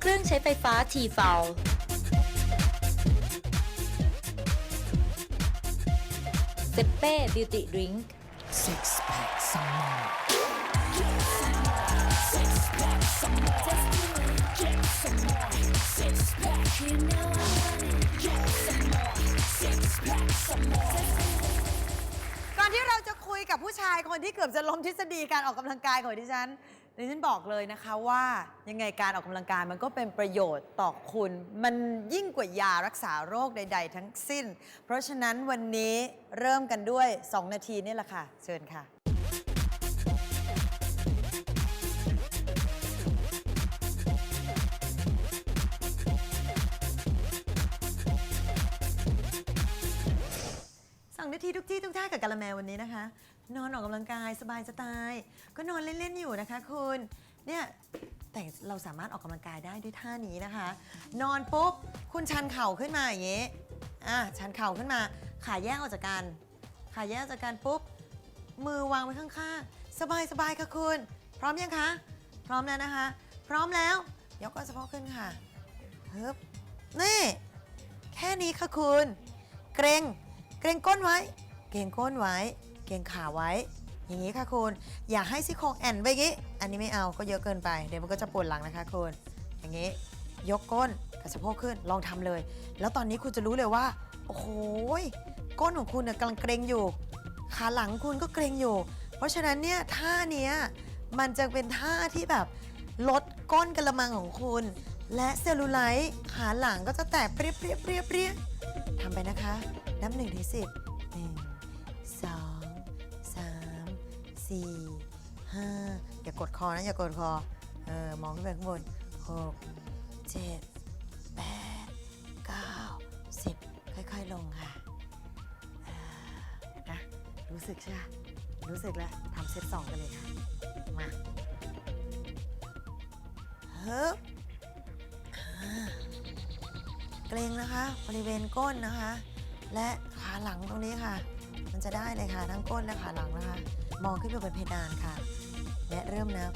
เครื่องใช้ไฟฟ้าทีฟาวเซเป้บิวตี้ดริงก์ Six pack some more. You know I want it. Get some more. Six pack some more. ก่อนที่เราจะคุยกับผู้ชายคนที่เกือบจะล้มทฤษฎีการออกกำลังกายของดิฉันดิฉันบอกเลยนะคะว่ายังไงการออกกำลังกายมันก็เป็นประโยชน์ต่อคุณ มันยิ่งกว่ายารักษาโรคใด ๆ ทั้งสิ้น เพราะฉะนั้นวันนี้เริ่มกันด้วย 2 นาทีนี่แหละค่ะ เชิญค่ะสองนาทีทุกที่ทุกท่ากับกะละแมวันนี้นะคะ นอนออกกำลังกายสบายจะตาย ก็นอนเล่น ๆ อยู่นะคะคุณเนี่ยแต่เราสามารถออกกำลังกายได้ด้วยท่านี้นะคะ นอนปุ๊บคุณชันเข่าขึ้นมาอย่างนี้อะชันเข่าขึ้นมา ขาแยกออกจากกันขาแยกออกจากกันปุ๊บมือวางไว้ข้างๆ สบายๆค่ะคุณ พร้อมยังคะ พร้อมแล้วนะคะ พร้อมแล้วยกก้นสะโพกขึ้นค่ะฮึบนี่แค่นี้ค่ะคุณ เกรงเกรงก้นไว้ เกรงก้นไว้ เกรงขาไว้ อย่างนี้ค่ะคุณ อย่าให้ซี่โครงแอนไปอย่างนี้ อันนี้ไม่เอาก็เยอะเกินไป เดี๋ยวมันก็จะปวดหลังนะคะคุณ อย่างนี้ ยกก้นกับสะโพกขึ้นลองทำเลย แล้วตอนนี้คุณจะรู้เลยว่า โอ้โหก้นของคุณเนี่ยกำลังเกรงอยู่ ขาหลังคุณก็เกรงอยู่ เพราะฉะนั้นเนี่ยท่าเนี้ยมันจะเป็นท่าที่แบบลดก้นกระมังของคุณ และเซลลูไลท์ขาหลังก็จะแตกเปรี้ยเปรี้ยเปรี้ยเปรี้ยทำไปนะคะ นับหนึ่งถึงสิบหนึ่งสอง สามสี่ห้าอย่ากดคอนะ อย่ากดคอ เออ มองขึ้นไปข้างบนหกเจ็ดแปดเก้าสิบค่อยๆลงค่ะนะรู้สึกใช่ไหมรู้สึกแล้วทำเซตสองกันเลยค่ะ มาเฮ้บเกรงนะคะ บริเวณก้นนะคะ และขาหลังตรงนี้ค่ะ มันจะได้เลยค่ะทั้งก้นและขาหลังนะคะ มองขึ้นไปบนเพดานค่ะ และเริ่มนับ